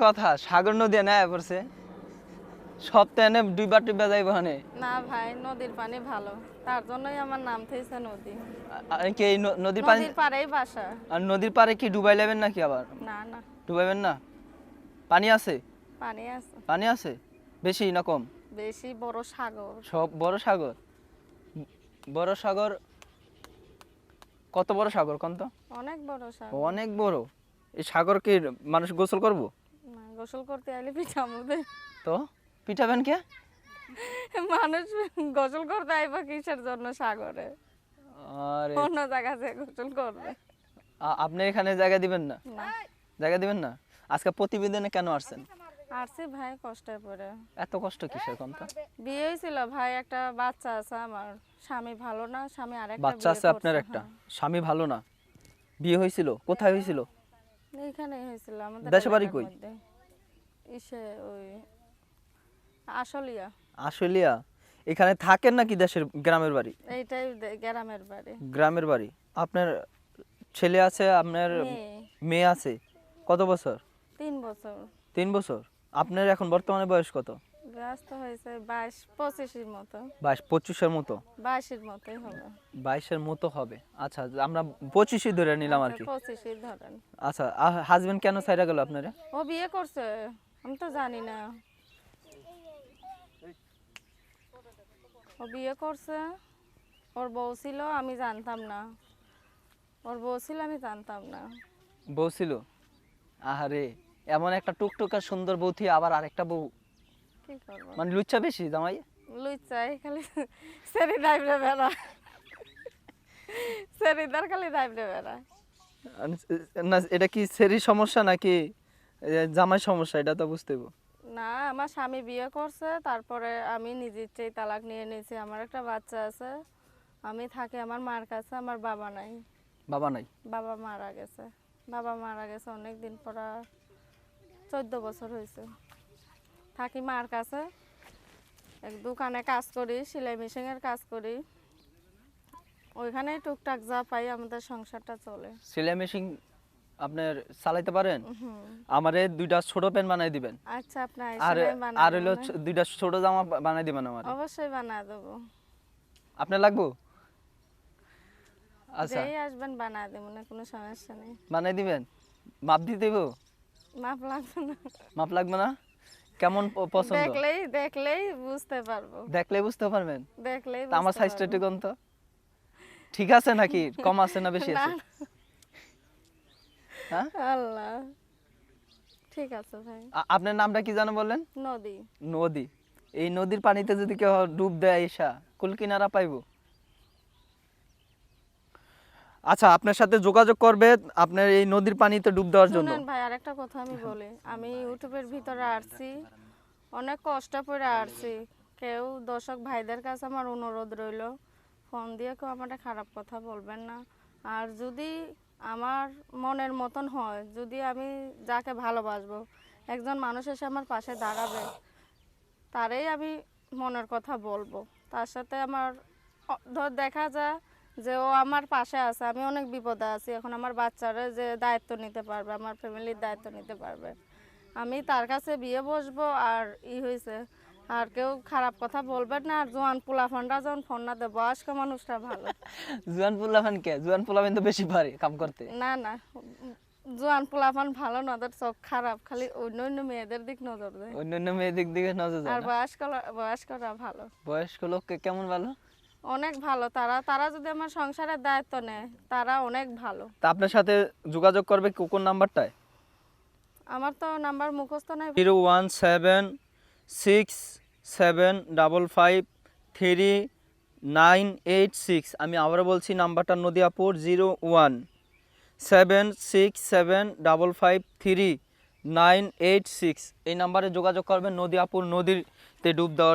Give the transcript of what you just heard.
কথা সাগর নদী না পড়ছে। সপ্তাহে এনে দুইবার টিপা যাইব হানে। না ভাই নদীর পানি ভালো। তার জন্যই আমার নাম নদী। আর কি এই ন- নদীর পানি নদীর পাড়েই বাসা। আর নদীর পারে কি ডুবাই নেবেন নাকি আবার? না না। ডুবাইবেন না? পানি আছে? পানি আছে। পানি আছে? বেশি না কম? বেশি বড় সাগর। সব বড় সাগর? বড় সাগর কত বড় সাগর কোন তো অনেক বড় সাগর। অনেক বড়। এই সাগর কি মানুষ গোসল করব? গোসল করতে আইলে পিঠামো দে তো? পিঠাবেন কে? মানুষ গোসল করতে আইব কিসের জন্য সাগরে? আরে। অন্য জায়গা যে গোসল করবে। আপনি এখানে জায়গা দিবেন না? জায়গা দিবেন না? আজকে প্রতিবেদনে কেন আসছেন? আসছি ভাই কষ্টে পড়ে এত কষ্ট কিসের কোন তো? বিয়ে হয়েছিল ভাই একটা বাচ্চা আছে আমার। স্বামী ভালো না স্বামী আরেকটা বাচ্চা আছে আপনার একটা? হ্যাঁ। স্বামী ভালো না? বিয়ে হয়েছিল? কোথায় হয়েছিল? এইখানেই হয়েছিল আমাদের দেশে বাড়ি কই? ইসে ওই এখানে থাকেন নাকি দেশের গ্রামের বাড়ি? এইটাই গ্রামের বাড়ি। গ্রামের বাড়ি। আপনার ছেলে আছে আপনার মেয়ে। আছে। কত বছর? তিন বছর। তিন বছর। আপনার এখন বর্তমানে বয়স কত? ব্যস্ত হয়েছে বাইশ পঁচিশের মতো। বাইশ পঁচিশের মতো? বাইশের মতোই হবে। বাইশের মতো হবে। আচ্ছা আমরা পঁচিশই ধরে নিলাম আর কি। ধরেন। আচ্ছা হাজবেন্ড কেন সাইরা গেল আপনারা? ও বিয়ে করছে। আমি তো জানি না। ও বিয়ে করছে। ওর বউ ছিল আমি জানতাম না। ওর বউ ছিল আমি জানতাম না। বউ ছিল? আহারে এমন একটা টুকটুকা সুন্দর বউ থি আবার আরেকটা বউ। কি করব? মানে লুচ্চা বেশি জামাই? লুচাই খালি সেরি ডাইবরে বেড়া। সেরিদার খালি ডাইবরে বেড়া। না এটা কি সেরি সমস্যা নাকি? জামাই সমস্যা এটা তো বুঝতে হইব। না আমার স্বামী বিয়ে করছে তারপরে আমি নিজের চেয়ে তালাক নিয়ে নিয়েছি। আমার একটা বাচ্চা আছে আমি থাকি আমার মার কাছে আমার বাবা নাই। বাবা নাই? বাবা মারা গেছে। বাবা মারা গেছে অনেক দিন পর চোদ্দ বছর হয়েছে। থাকি মার কাছে এক দোকানে কাজ করি সেলাই মেশিনের কাজ করি। ওইখানে টুকটাক যা পাই আমাদের সংসারটা চলে। সেলাই মেশিন আপনার চালাইতে পারেন? আমারে দুইটা ছোট প্যান্ট বানাই দিবেন। আচ্ছা আপনি আর বানায় আর? ছ- দুইটা ছোট জামা বানাই দিবেন আমার। অবশ্যই বানা দেবো। আপনার লাগবো? আচ্ছা। যেই আসবেন বানা দেবো না কোনো সমস্যা নেই। বানাই দিবেন? মাপ দিয়ে দেবো? মাপ লাগবে না। মাপ লাগবে না? কেমন পছন্দ? দেখলেই দেখলেই বুঝতে পারব। দেখলেই বুঝতে পারবেন? দেখলেই আমার সাইজটা একটু কোন তো? ঠিক আছে নাকি? কম আছে না বেশি আছে? আল্লাহ। ঠিক আছে ভাই। আপনার নামটা কি জানো বললেন? নদী। নদী। এই নদীর পানিতে যদি কেউ ডুব দেয় এসা কুল কিনারা পাইবো। আচ্ছা আপনার সাথে যোগাযোগ করবে আপনার এই নদীর পানিতে ডুব দেওয়ার জন্য। ভাই আরেকটা কথা আমি বলি। আমি ইউটিউবের ভিতরে আসছি অনেক কষ্ট করে আসছি। কেউ দর্শক ভাইদের কাছে আমার অনুরোধ রইল ফোন দিয়ে কেউ আমার খারাপ কথা বলবেন না। আর যদি আমার মনের মতন হয়, যদি আমি যাকে ভালোবাসবো, একজন মানুষ এসে আমার পাশে দাঁড়াবে, তারই আমি মনের কথা বলব। তার সাথে আমার ধর দেখা যায় যে ও আমার পাশে আছে, আমি অনেক বিপদে আছি, এখন আমার বাচ্চারা যে দায়িত্ব নিতে পারবে, আমার ফ্যামিলির দায়িত্ব নিতে পারবে। আমি তার কাছে বিয়ে বসবো আর ই হয়েছে আর কেউ খারাপ কথা বলবেন না। আর জোয়ান পোলাফানরা যখন ফোন না দেয় বয়স্ক মানুষটা ভালো। জুয়ান পোলাবেন কে? জুয়ান পোলাবেন তো বেশি পারে কাম করতে। না না। জোয়ান পোলাফান ভালো না ওদের চোখ খারাপ। খালি অন্য অন্য মেয়েদের দিক নজর দেয়। অন্য অন্য মেয়েদের দিকে নজর দেয় আর বয়স্ক বয়স্করা ভালো। বয়স্ক লোককে কেমন ভালো? অনেক ভালো। তারা তারা যদি আমার সংসারের দায়িত্ব নেয় তারা অনেক ভালো। তা আপনার সাথে যোগাযোগ করবে কোন নাম্বারটায়? আমার তো নাম্বার মুখস্থ নাই। Zero one seven six seven double five three nine eight six. আমি আবারও বলছি নাম্বারটা নদিয়াপুর zero one. Seven six seven double five three nine eight six. এই নাম্বারে যোগাযোগ করবেন নদিয়াপুর নদীতে ডুব দেওয়ার